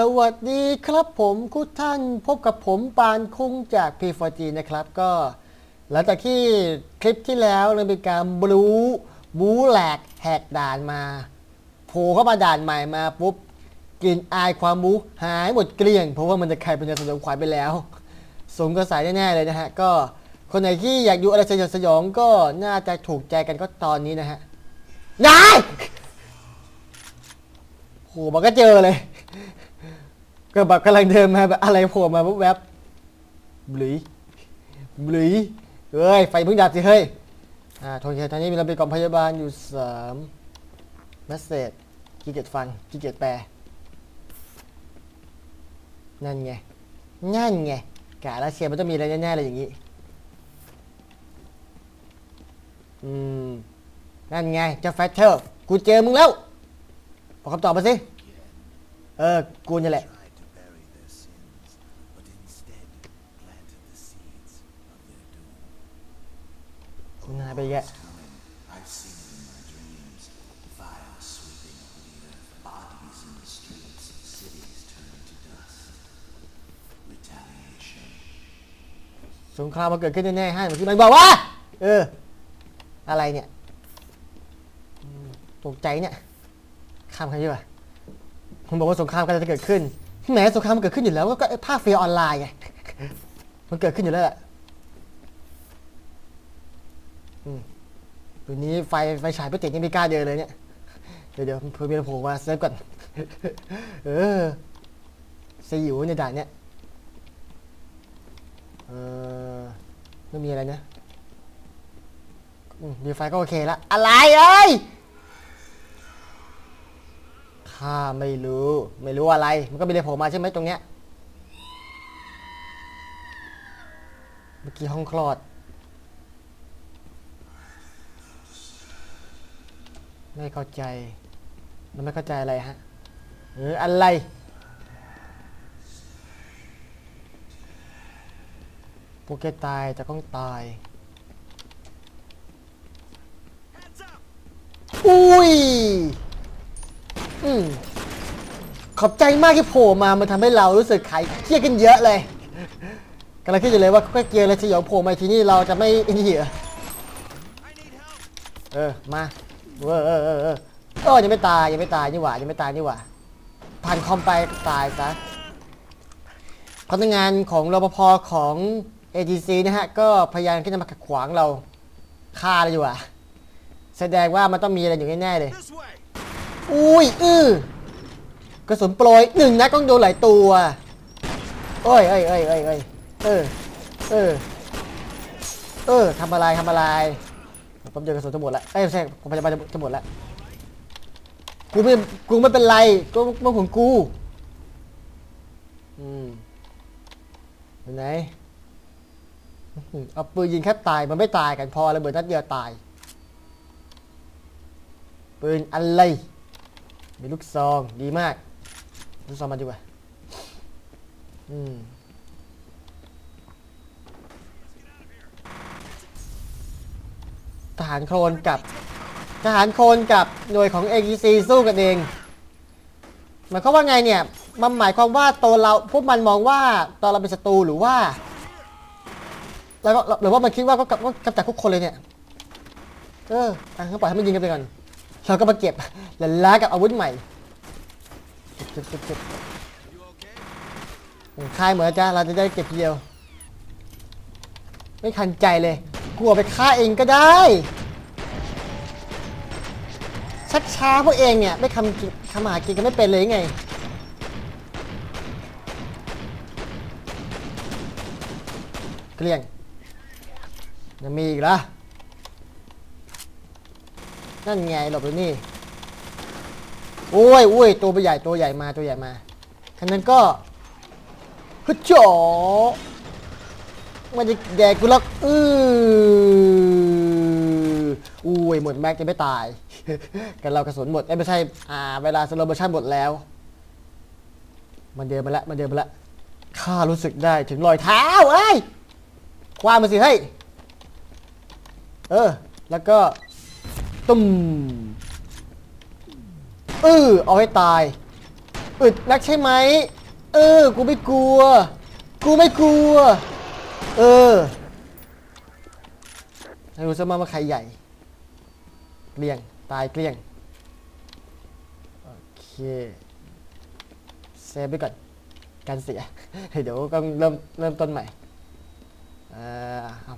สวัสดีครับผมคุกท่านพบกับผมปานคุ้งจาก P4G นะครับก็หลังจากที่คลิปที่แล้วเรามีการบลูบูแหลกแหกด่านมาโผล่เข้ามาด่านใหม่มาปุ๊บกลิ่นอายความบูหายหมดเกลี้ยง เพราะว่ามันจะใครเป็นยาสยองขวัญไปแล้ว สมกระสายแน่ๆเลยนะฮะ ก็คนไหนที่อยากดูอะไรสยองสยองก็น่าจะถูกใจกันก็ตอนนี้นะฮะนายโหมันก็เจอเลย ก็แบบกำลังเดินมาแบบอะไรโผล่มาปุ๊บแวบๆบลีบลีเฮ้ย ไฟเพิ่งดับสิเฮ้ย อ่าโทษทีตอนนี้มีเราเป็นกองพยาบาลอยู่สามเมสเซจขี้เกียจฟังขี้เกียจแปล นั่นไง นั่นไงกะแล้วเชียร์มันต้องมีอะไรแน่ๆเลยอย่างนี้ อืม นั่นไงเจ้าแฟตเทอร์ กูเจอมึงแล้ว บอกคำตอบมาสิ เออ กูนี่แหละ in the streets, cities turning to dust. Retaliation. สงครามมาเกิดขึ้นแน่ๆให้เมื่อกี้มันบอกว่า เออ อะไรเนี่ยตกใจเนี่ยข้ามใครดีกว่าผมบอกว่าสงครามกำลังจะเกิดขึ้นแหมสงครามมันเกิดขึ้นอยู่แล้วก็ภาคเฟียออนไลน์ไงมันเกิดขึ้นอยู่แล้วแหละอืม วันนี้ไฟไฟฉายไปติดยังไม่กล้าเดินเลยเนี่ย เดี๋ยวเดี๋ยวเพื่อนเมียผมมาเซฟก่อน เออสยิวในด่านเนี่ย เออไม่มีอะไรนะมีไฟก็โอเคละ อะไรเอ้ยข้าไม่รู้ ไม่รู้อะไร มันก็มีอะไรโผล่มาใช่ไหมตรงเนี้ย เมื่อกี้ห้องคลอด ไม่เข้าใจมันไม่เข้าใจอะไรฮะเอออะไรพวกแกตายจะต้องตายอุ้ยอืมขอบใจมากที่โผล่มา มันทำให้เรารู้สึกขายเครียดกันเยอะเลยกำลังคิดอยู่เลยว่าก็เกียร์อะไรสยองโผล่มาที่นี่เราจะไม่ไอ้นี่เหรอเออ มา เออเออเออเออเออยังไม่ตายยังไม่ตายนี่หว่ายังไม่ตายนี่หว่าผ่านคอมไปตายซะพนักงานของรปภของ ATC นะฮะ ก็พยายามที่จะมาขัดขวางเราฆ่าเราอยู่อะ แสดงว่ามันต้องมีอะไรอยู่แน่ๆเลย อุ้ยอื้อกระสุนโปรยหนึ่งนัดต้องโดนหลายตัวโอ้ยเอ้ยเอ้ยเอ้ยเอ้ยเออเออเออทำอะไรทำอะไร ผมเจอกระสุนจะหมดละเอ้ยไม่ใช่ผมพยาบาลจะหมดละกูไม่กูไม่เป็นไรก็มันของกูอืมอไหนเอาปืนยิงแค่ตายมันไม่ตายกันพอระเบิดนัดเดียวตายปืนอะไรมีลูกซองดีมากลูกซองมาดีกว่าอืม หารโคลนกับทหารโคลนกับหน่วยของ AEC สู้กันเองหมายความว่าไงเนี่ยมันหมายความว่าตัวเราพวกมันมองว่าตอนเราเป็นศัตรูหรือว่าแล้วก็หรือว่ามันคิดว่าก็กับว่ากำจัดทุกคนเลยเนี่ยเอออะงั้นปล่อยให้มันยิงกันไปก่อนเราก็มาเก็บและล้ากับอาวุธใหม่เก็บเก็บเก็บค่ายเหมือนจ้าเราจะได้เก็บเดียว ไม่ทันใจเลย กลัวไปฆ่าเองก็ได้ ชักช้าพวกเองเนี่ย ไม่คำกินคำหากินกันไม่เป็นเลยไง เกลี้ยงยังมีอีกเหรอนั่นไงหลบไปนี่ โอ้ยโอ้ยตัวใหญ่ตัวใหญ่มาตัวใหญ่มาคันนั้นก็ฮึดจ่อ มันจะแดกกูหรอกอืออุ้ยหมดแม็กจะไม่ตาย กันเรากระสุนหมดเอ้ยไม่ใช่อ่าเวลาสโลโมชั่นหมดแล้ว มันเดินมาแล้วมันเดินมาแล้วข้ารู้สึกได้ถึงรอยเท้าเอ้ยคว้ามาสิเฮ้ยเออ แล้วก็ตุ้มเออเอาให้ตายอึดนักใช่ไหมเออ กูไม่กลัว กูไม่กลัว เออไอ้อุสมามาใครใหญ่ เกลี้ยง ตายเกลี้ยง โอเค เซฟไปก่อน การเสีย เดี๋ยวก็เริ่มเริ่มต้นใหม่เ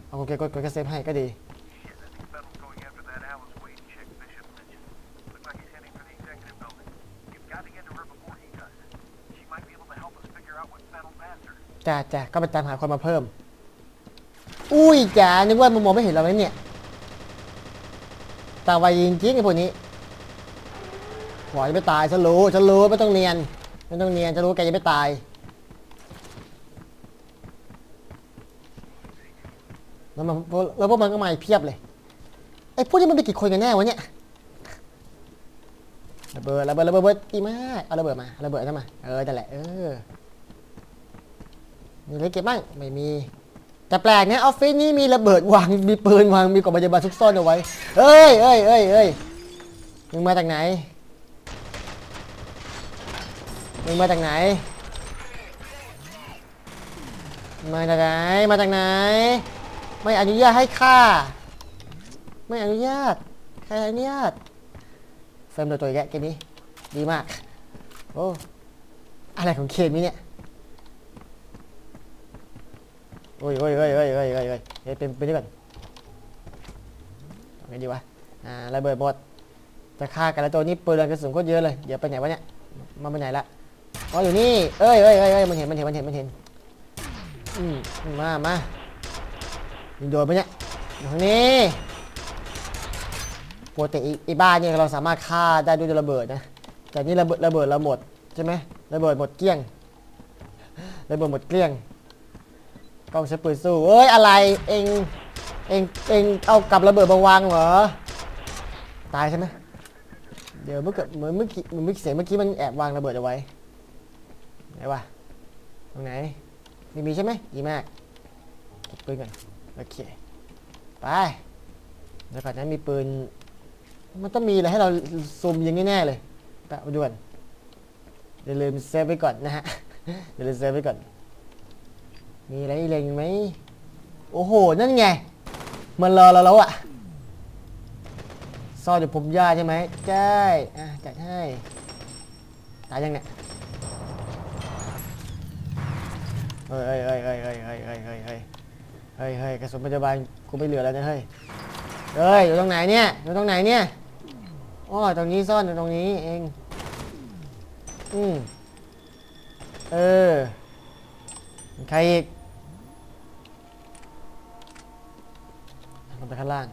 อาโอเคก็ก็เซฟให้ก็ดี จ้าจ้าก็ไปตามหาคนมาเพิ่ม อุ้ยจ๋านึกว่ามันมองไม่เห็นเราแล้เนี่ยตาไวจริงๆไอ้พวกนี้หวอยไม่ตายฉันรู้ฉันรู้ไม่ต้องเนียนไม่ต้องเนียนฉันรู้แกยังไม่ตาย แล้วมันแล้วพวกมันก็มาเพียบเลยไอ้พวกนี้มันเป็นกี่คนกันแน่วะเนี่ยระเบิดระเบิดระเบิดระเบิดดีมากเอาระเบิดมาเอาระเบิดนั่นมาเออนั่นแหละเออมีอะไรเก็บบ้างไม่มี แต่แปลกนะออฟฟิศนี้มีระเบิดวางมีปืนวางมีกล่องพยาบาลซุกซ่อนเอาไว้เอ้ยเอ้ยเอ้ยเอ้ยมึงมาจากไหนมึงมาจากไหนมาจากไหนมาจากไหน ไม่อนุญาตให้ฆ่า ไม่อนุญาตใครอนุญาตเฟรมโดยตัวแกเกมนี้ดีมากโอ้อะไรของเคนนี่เนี่ย โอ้ยโอ้ยโอ้ยโอ้ยโอ้ยโอ้ยโอ้ยเฮ้ยเป็นเป็นนี่ก่อนทำไงดีวะ อ่าระเบิดหมด จะฆ่ากันแล้วตัวนี้ปืนกระสุนโคตรเยอะเลย เดี๋ยวไปไหนวะเนี่ย มันไปไหนละ อ๋ออยู่นี่ เอ้ยเอ้ยเอ้ยเอ้ยมันเห็น มันเห็น มันเห็น มันเห็น อืมมามายิงโดนไปเนี่ยอยู่ทางนี้ปกติอ้ไอ้บ้านเนี่ยเราสามารถฆ่าได้ด้วยระเบิดนะ แต่นี่ระเบิดระเบิดเราหมดใช่ไหมระเบิดหมดเกลี้ยงระเบิดหมดเกลี้ยง กล้องใช้ปืนสู้เอ้ยอะไรเองเองเองเอากับระเบิดมาวางเหรอ ตายใช่ไหมเดี๋ยวเมื่อกี้เหมือนเมื่อกี้เหมือนเมื่อกี้เสียงเมื่อกี้มันแอบวางระเบิดเอาไว้ไหนวะตรงไหนไม่มีใช่ไหมดีมากเก็บปืนก่อนโอเคไปแล้วก่อนนั้นมีปืน มันต้องมีอะไรให้เราซูมยิงแน่ๆเลยแปะมาด่วนอย่าลืมเซฟไว้ก่อนนะฮะอย่าลืมเซฟไว้ก่อน มีอะไรเล็งไหมโอ้โห นั่นไง มันรอเราแล้วอะซ่อนอยู่ผมยาใช่ไหมใช่อะจัดให้ ตายยังเนี่ยเฮ้ยเฮ้ยเฮ้ยเฮ้ยเฮ้ยเฮ้ยเฮ้ยเฮ้ยเฮ้ยเฮ้ยเฮ้ยกระสุนปัจจุบันกูไม่เหลือแล้วนะเฮ้ย เฮ้ย อยู่ตรงไหนเนี่ย อยู่ตรงไหนเนี่ยอ๋อตรงนี้ซ่อนอยู่ตรงนี้เอง อืมเออ ใครอีก ลงไปข้างล่าง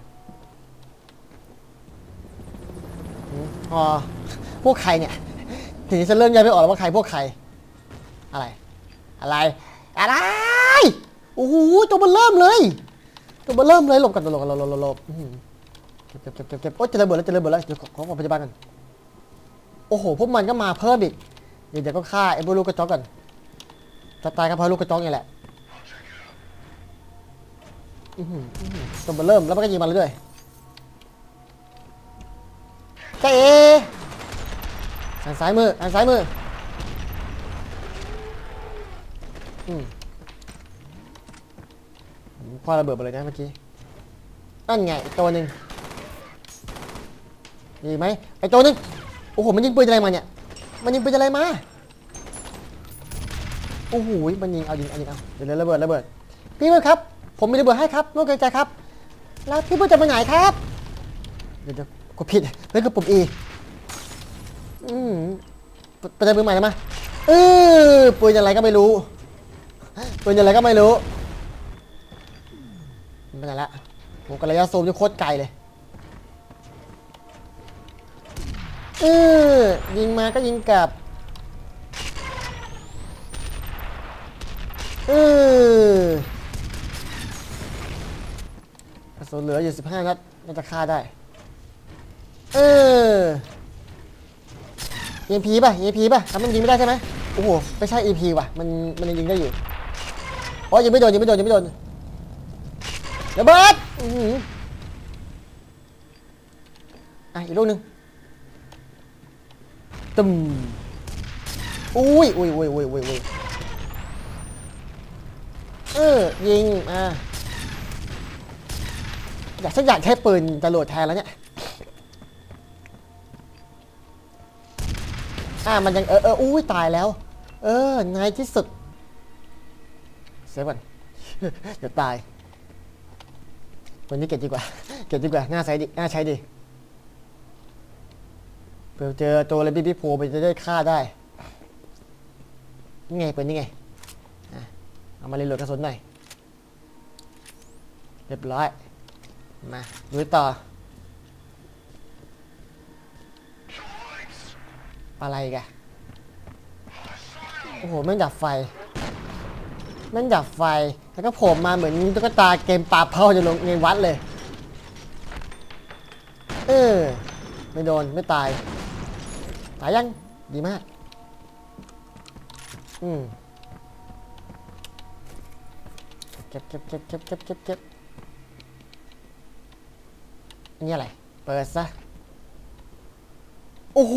อืมอ๋อ พวกใครเนี่ย ทีนี้จะเริ่มแยกไม่ออกแล้วว่าใครพวกใคร อะไร อะไร อะไร โอ้โห ตัวมันเริ่มเลย ตัวมันเริ่มเลยหลบกันหลบกันหลบหลบหลบหลบอื้อหือเก็บเก็บเก็บเก็บเก็บโอ๊ยจะระเบิดแล้วจะระเบิดแล้วเดี๋ยวขอขอของพยาบาลกัน โอ้โห พวกมันก็มาเพิ่มอีก เดี๋ยวเดี๋ยวก็ฆ่าไอ้พวกลูกกระจอกกันจะตายก็เพราะลูกกระจอกนี่แหละ อื้อหืออื้อหือตัวมันเริ่มแล้วมันก็ยิงมาเรื่อยๆเจ๊ทางซ้ายมือทางซ้ายมืออืมคว้าระเบิดไปเลยนะเมื่อกี้นั่นไงอีกตัวหนึ่งดีไหมไอ้ตัวหนึงโอ้โหมันยิงปืนอะไรมาเนี่ย มันยิงปืนอะไรมา โอ้โห มันยิง เอายิงเอายิงเอา เดี๋ยวระเบิดระเบิด พี่มือครับ ผมมีระเบิดให้ครับน้องเกรงใจครับ แล้วพี่เพื่อจะไปไหนครับ เดี๋ยวกดผิดนั่นคือปุ่ม E อืมไปเจอปืนใหม่แล้วมาเออปืนอะไรก็ไม่รู้ปืนอะไรก็ไม่รู้ไมันไปไหนละผมกับระยะซูมจะโคตรไกลเลยเออยิงมาก็ยิงกลับเออ สุนเหลืออยู่15นัดน่าจะฆ่าได้ เออ EMP ป่ะ EMP ป่ะทำมันยิงไม่ได้ใช่ไหมโอ้โหไม่ใช่ EP ว่ะ มันมันยังยิงได้อยู่อ๋อยังไม่โดนยังไม่โดนยังไม่โดนระเบิดอะอีกลูกหนึ่งตึมอุ้ยอุ้ยอุ้ยอุ้ยอุ้ยอุ้ยเออยิงอะ อยากฉันอยากใช้ปืนจรวดแทนแล้วเนี่ย อ่ามันยังเออเอออุ้ยตายแล้ว เออในที่สุดเซฟก่อนเดี๋ยวตายวันนี้เก็บดีกว่า เก็บดีกว่า น่าใช้ดี น่าใช้ดีเผื่อเจอตัวอะไรบิ๊กๆโผล่ไปจะได้ฆ่าได้ นี่ไงเปิดนี่ไง เอามาเรียนโหลดกระสุนหน่อย เรียบร้อย มาดูต่อ อะไรกันโอ้โหแม่งดับไฟแม่งดับไฟ แล้วก็โผล่มาเหมือนตุ๊กตาเกมปลาเผาจะลงในวัดเลย เออ ไม่โดน ไม่ตาย ตายยัง ดีมาก อืมเก็บเก็บเก็บเก็บเก็บเก็บเก็บ อันนี้อะไร เปิดซะ โอ้โห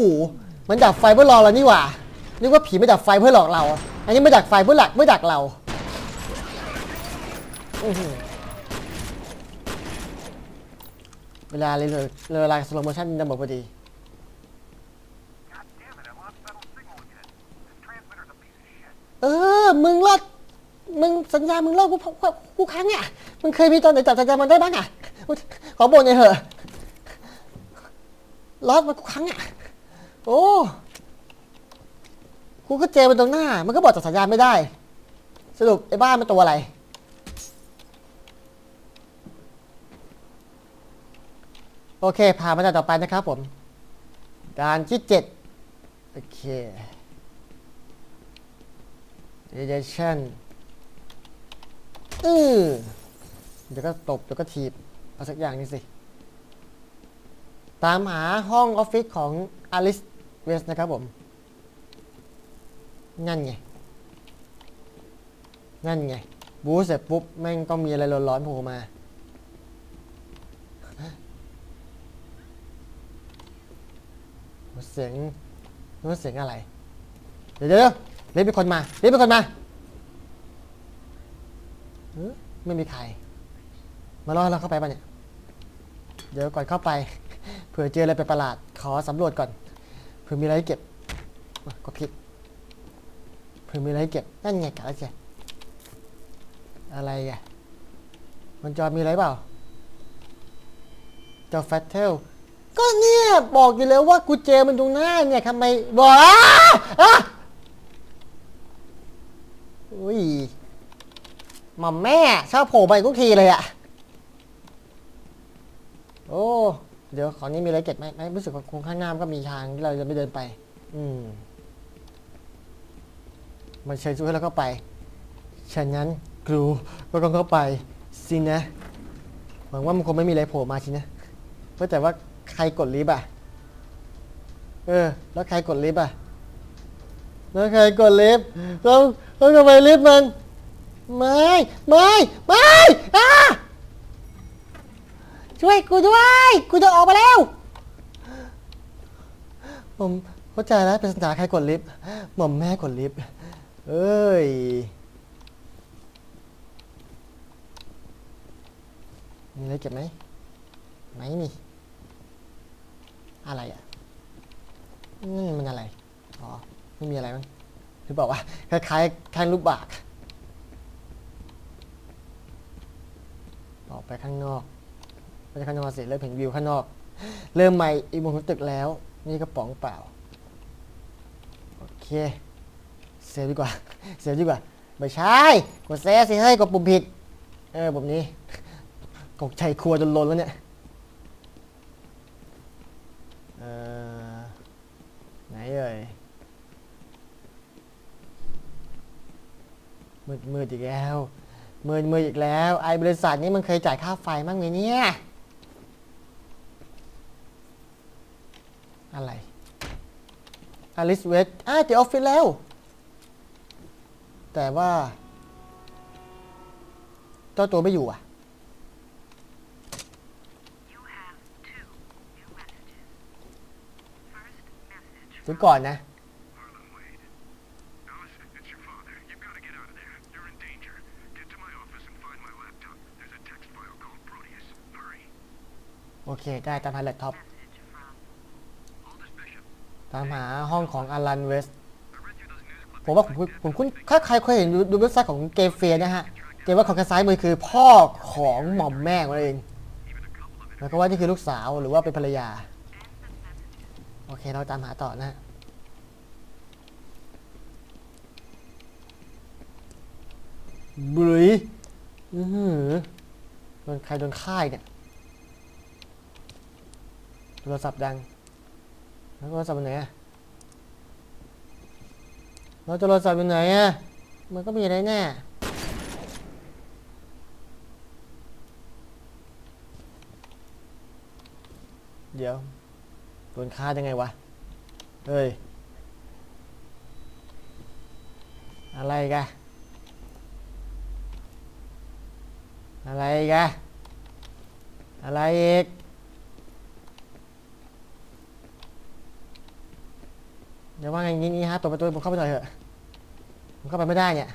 มันดับไฟเพื่อรอเรานี่หว่านึกว่าผีไม่ดับไฟเพื่อหลอกเรา อันนี้ไม่ดับไฟเพื่อหลักไม่ดักเราอื้อหือเวลาเลยเลยเวลาสโลโมชั่นจะหมดพอดี God damn it, I lost Fennel's signal again. This transmitter's a piece of shit. เออ มึงรอด มึงสัญญา มึงรอดกูกูกูครั้งเนี่ยมึงเคยมีตอนไหนจับสัญญามันได้บ้างอะอุ๊ย ขอบ่นหน่อยเถอะรอดมากูครั้งอะโอ้กูก็เจอมันตรงหน้า มันก็บอกจับสัญญาณไม่ได้ สรุปไอ้บ้ามันตัวอะไร โอเคผ่านมาด่านต่อไปนะครับผมด่านที่เจ็ดโอเค Radiation อือเดี๋ยวก็ตบ เดี๋ยวก็ถีบ เอาสักอย่างนี้สิ ตามหาห้องออฟฟิศของอลิสเวสนะครับผม นั่นไง นั่นไง บูสเสร็จปุ๊บ แม่งต้องมีอะไรร้อนๆโผล่มา เสียงนู้นเสียงอะไร เดี๋ยวเดี๋ยวเรียกเป็นคนมาเรียกเป็นคนมาเอ้อไม่มีใคร มารอเราเข้าไปป่ะเนี่ย เดี๋ยวก่อนเข้าไป เผื่อเจออะไรแปประหลาด ขอสำรวจก่อน เผื่อมีอะไรให้เก็บก็ผิด เผื่อมีอะไรให้เก็บ นั่นไงกะแล้วเจอะไรอะมันจอมีอะไรเปล่าจอแฟตเทลก็เนี่ย บอกอยู่แล้วว่ากูเจมันตรงหน้าเนี่ยทำไมบอกอะอะอุ้ยหม่อมแม่ชอบโผล่ไปทุกทีเลยอะ โอ้ เดี๋ยวขอนี้มีอะไรเก็บไหมไม่รู้สึกว่าคงข้างหน้ามันก็มีทางที่เราจะไม่เดินไป อืม มันเชิญชวนให้เราเข้าไป ฉะนั้นครูก็ต้องเข้าไปสินะ หวังว่ามันคงไม่มีอะไรโผล่มาสินะ เพื่อแต่ว่าใครกดลิฟต์อะ เออ แล้วใครกดลิฟต์อะ แล้วใครกดลิฟต์แล้วแล้วทำไมลิฟต์มัน ไม่ ไม่ ไม่อะ ช่วยกูด้วย กูจะออกมาแล้ว ผมเข้าใจแล้วเป็นสัญญาใครกดลิฟต์หม่อมแม่กดลิฟต์เอ้ยมีอะไรเก็บไหมไม่มีอะไรอะนี่มันอะไรอ๋อไม่มีอะไรมั้งหรือเปล่าคล้ายๆคล้ายรูปบากออกไปข้างนอก ไม่ใช่ข้างนอกสิเริ่มเห็นวิวข้างนอก เริ่มใหม่อีกมุมของตึกแล้ว นี่กระป๋องเปล่า โอเค เซฟดีกว่า เซฟดีกว่า ไม่ใช่ กดเซฟสิเฮ้ย กดปุ่มผิด เออปุ่มนี้ตกใจครัวจนล้นแล้วเนี่ย เออไหนเอ่ยมืดมืดอีกแล้วมืดมืดอีกแล้ว ไอ้บริษัทนี้มันเคยจ่ายค่าไฟมั้งไหมเนี่ย อะไรอลิสเวกอ้าเจอออฟฟิศแล้ว แต่ว่า เจ้าตัวไม่อยู่อะคุยก่อนนะ โอเค ได้ตามพาเลทท็อป ตามหาห้องของอลันเวสผมว่าผมคุ้นผมคุ้นถ้าใครเคยเห็นดูดูเว็บไซต์ของเกมเฟียนะฮะเกมว่าของข้างซ้ายมือคือพ่อของหม่อมแม่ของมันเองแล้วก็ว่านี่คือลูกสาวหรือว่าเป็นภรรยา โอเคเราตามหาต่อนะฮะบุยอือหือโดนใครโดนค่ายเนี่ยโทรศัพท์ดัง แล้วโทรศัพท์อยู่ไหนอะเราโทรศัพท์อยู่ไหนอะมันก็มีอะไรแน่เดี๋ยวโดนฆ่ายังไงวะ เฮ้ย อะไรกันอะไรกันอะไรอีก เดี๋ยวว่าไงงี้นี่ฮะตัวประตูผมเข้าไปหน่อยเถอะผมเข้าไปไม่ได้เนี่ย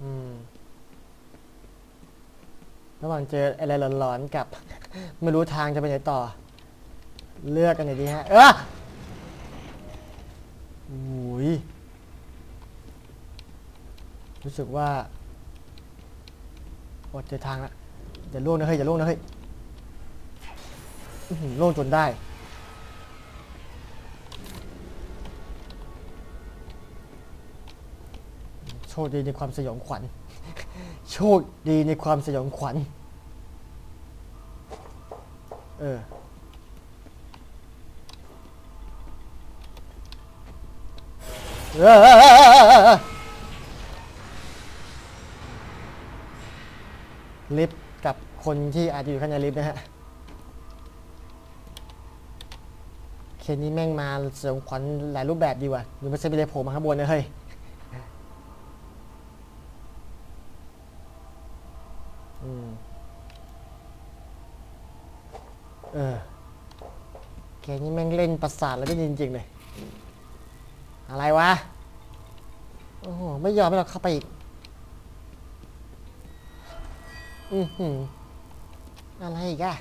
อืมระหว่างเจออะไรหลอนๆกับ ไม่รู้ทางจะไปไหนต่อ เลือกกันหนดีฮะ เอออุ้ยรู้สึกว่า โอดเจอทางละอย่าล่วงนะเฮ้ยอย่าล่วงนะเฮ้ยล่วงจนได้ โชคดีในความสยองขวัญ โชคดีในความสยองขวัญ เออเออ ลิฟต์กับคนที่อาจจะอยู่ข้างในลิฟต์นะฮะเคสนี้แม่งมาสยองขวัญหลายรูปแบบดีว่ะหรือไม่ใช่ไปเลยโผล่มาข้างบนนะเฮ้ยเออแกนี่แม่งเล่นประสาทแล้วได้จริงๆเลย อะไรวะ โอ้โห ไม่ยอมให้เราเข้าไปอีก อือหืออะไรอีกอะ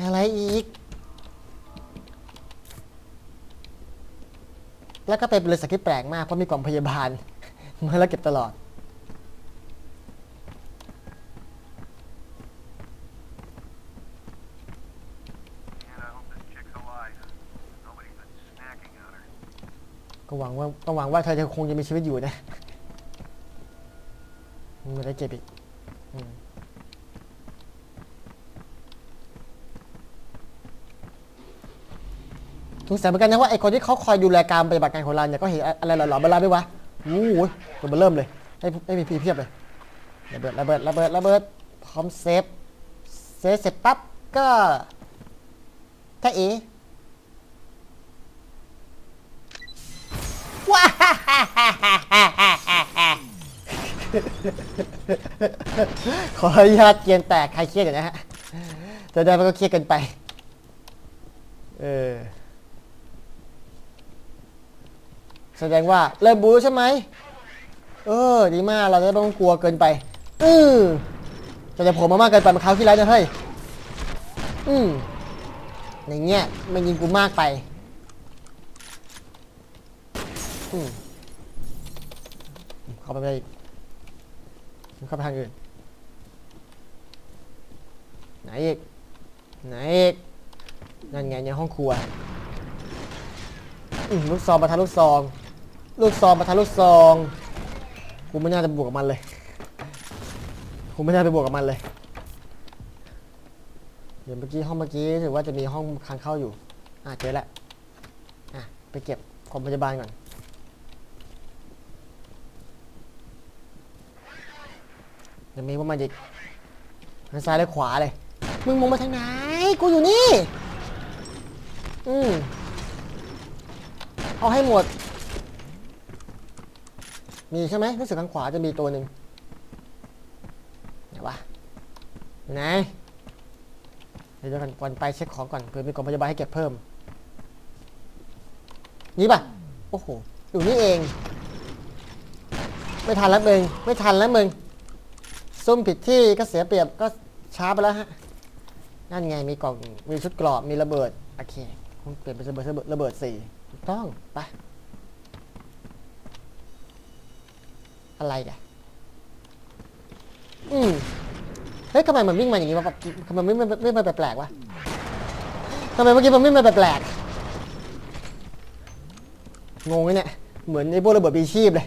อะไรอีก แล้วก็เป็นบริษัทที่แปลกมากเพราะมีกล่องพยาบาลมาแล้วเก็บตลอด ก็หวังว่าก็หวังว่าเธอจะคงจะมีชีวิตอยู่นะไม่ได้เก็บอีก อืม สงสัยเหมือนกันนะว่าไอคนที่เขาคอยดูแลการปฏิบัติการของเราเนี่ยก็เห็นอะไรหลอนๆเวลาด้วยวะอู้หูตัวเร์เริ่มเลยให้ให้มีพีเพียบเลยระเบิดระเบิดระเบิดระเบิดพร้อมเซฟเซฟเสร็จปั๊บก็ถ้าเอว้าขออนุญาตเกียนแตกใครเครียดอยู่นะฮะจะได้มันก็เครียดกินไป เออ แสดงว่าเริ่มบูใช่ไหมเออดีมากเราจะต้องกลัวเกินไปอือจะจะผมมามากเกินไปเมาคราวที่แล้วนะเฮ้ยอืมอย่างเงี้ยมันยิงกูมากไปอืมเข้าไปไม่ได้อีกเข้าไปทางอื่นไหนอีกไหนอีกนั่นไงในห้องครัวลูกซองประทัดลูกซอง ลูกซองประทัดลูกซองกูไม่น่าจะบวกกับมันเลยกูไม่น่าไปบวกกับมันเลยเดี๋ยวเมื่อกี้ห้องเมื่อกี้ถือว่าจะมีห้องค้างเข้าอยู่ อะเจอแล้วอะไปเก็บของพยาบาลก่อนยังมีว่ามันอีกทางซ้ายและขวาเลย มึงมองมาทางไหน กูอยู่นี่ อืมเอาให้หมด มีใช่ไหมรู้สึกทางขวาจะมีตัวหนึ่งไหนวะอยู่ไหนเดี๋ยวกันก่อนไปเช็คของก่อนเผื่อมีกล่องพยาบาลให้เก็บเพิ่ม นี่ป่ะ โอ้โห อยู่นี่เอง ไม่ทันแล้วมึง ไม่ทันแล้วมึง ซุ่มผิดที่ก็เสียเปรียบก็ช้าไปแล้วฮะ นั่นไงมีกล่อง มีชุดกรอบ มีระเบิด โอเค คงเปลี่ยนเป็นระเบิดระเบิดระเบิดสี่ถูกต้อง ไป อะไรกันอืมเฮ้ยทำไมมันวิ่งมาอย่างนี้วะทำไมไม่ไม่ไม่มาแปลกๆวะทำไมเมื่อกี้มันไม่มาแปลกๆงงเลยเนี่ย เหมือนไอ้พวกระเบิดปีชีพเลย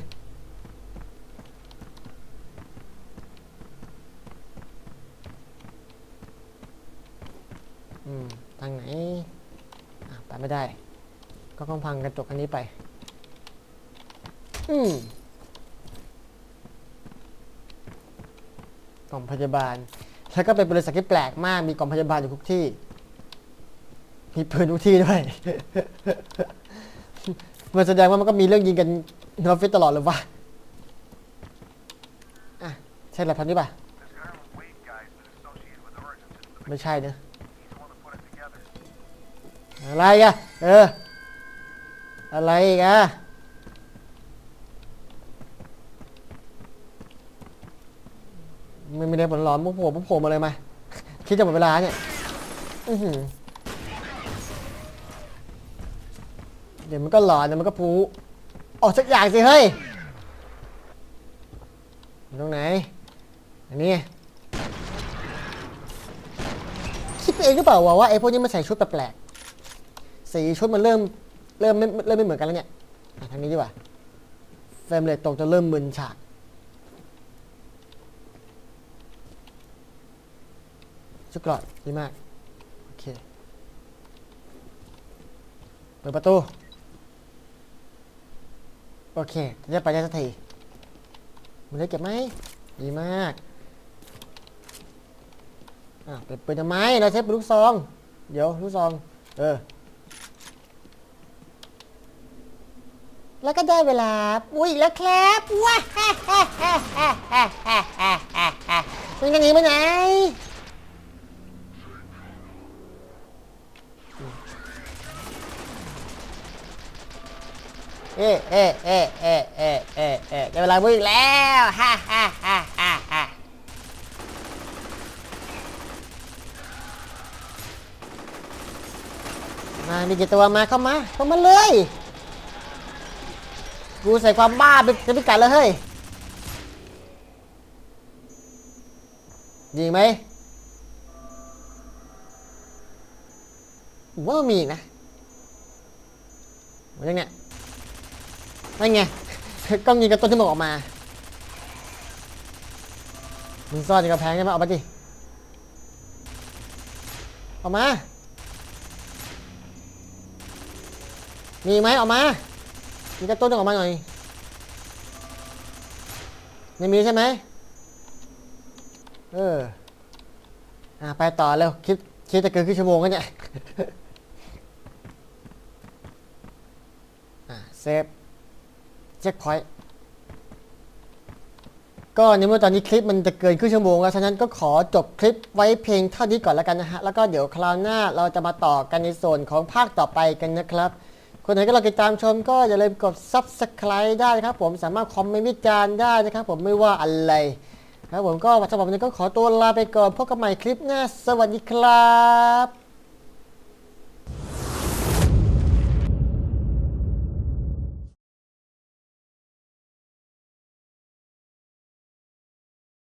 อืม ทางไหน อะ ไปไม่ได้ ก็ต้องพังกระจกอันนี้ไป อืม กล่ องพยาบาล แล้วก็เป็นบริษัทที่แปลกมาก มีกองพยาบาลอยู่ทุกที่ มีปืนทุกที่ด้วย มันแสดงว่ามันก็มีเรื่องยิงกันนอฟฟิศตลอดเลยวะอะใช่หละพันนี้ป่ะ ไม่ใช่นะอะไรอีกันเออ อะไรอีกัน ไม่ไม่ได้ผลร้อนมุกโผล่มุกโผล่มาเลยมา คิดจะหมดเวลาเนี่ยอือหือเดี๋ยวมันก็หลอนเดี๋ยวมันก็พูออกสักอย่างสิเฮ้ยตรงไหน อันนี้ คิดไปเองหรือเปล่าวะว่าไอ้พวกนี้มันใส่ชุดแปลกๆ สีชุดมันเริ่มเริ่มไม่เริ่มไม่เหมือนกันแล้วเนี่ย ทางนี้ดีกว่าเฟรมเรทตกจะเริ่มมึนฉาก ชุดเก่อะดีมาก โอเค เปิดประตู โอเคจะไปได้สักทีมันได้เก็บไหม ดีมาก อะเปิดเปิดทำไมเราใช้ปลูกซอง เดี๋ยวลูกซอง เออ แล้วก็ได้เวลา อุ้ยแล้วครับว้าฮ่าฮ่าฮ่าฮ่าฮ่าฮ่าฮ่ามันจะหนีไปไหน เอ๊ะเอ๊ะเอ๊ะเอ๊ะเอ๊ะเอ๊ะเอ๊ะได้เวลาวิ่งแล้วฮ่าฮ่าฮ่าฮ่าฮ่ามามีกี่ตัวมาเข้ามาเข้ามาเลย กูใส่ความบ้าเป็นจะพิกัดเลยเฮ้ยยิงไหมผมว่ามีอีกนะมันยังเนี่ย นั่นไงกล้องยิงกระตุ้นที่มันออกมา มึงซ่อนในกระแพงใช่ไหมเอาไปดิออกมา มีไหมออกมา มีกระตุ้นออกมาหน่อยไม่มีใช่ไหมเออ อะไปต่อเร็วคลิปคลิปจะเกินครึ่งชั่วโมงแล้วเนี่ย อะเซฟ เช็คพอยต์ก็ในเมื่อตอนนี้คลิปมันจะเกินครึ่งชั่วโมงแล้วฉะนั้นก็ขอจบคลิปไว้เพียงเท่านี้ก่อนแล้วกันนะฮะ แล้วก็เดี๋ยวคราวหน้าเราจะมาต่อกันในส่วนของภาคต่อไปกันนะครับ คนไหนก็รอติดตามชมก็อย่าลืมกด subscribe ได้นะครับผมสามารถคอมเมนต์วิจารณ์ได้นะครับผมไม่ว่าอะไรครับผมก็สำหรับวันนี้ก็ขอตัวลาไปก่อนพบกันใหม่คลิปหน้าสวัสดีครับ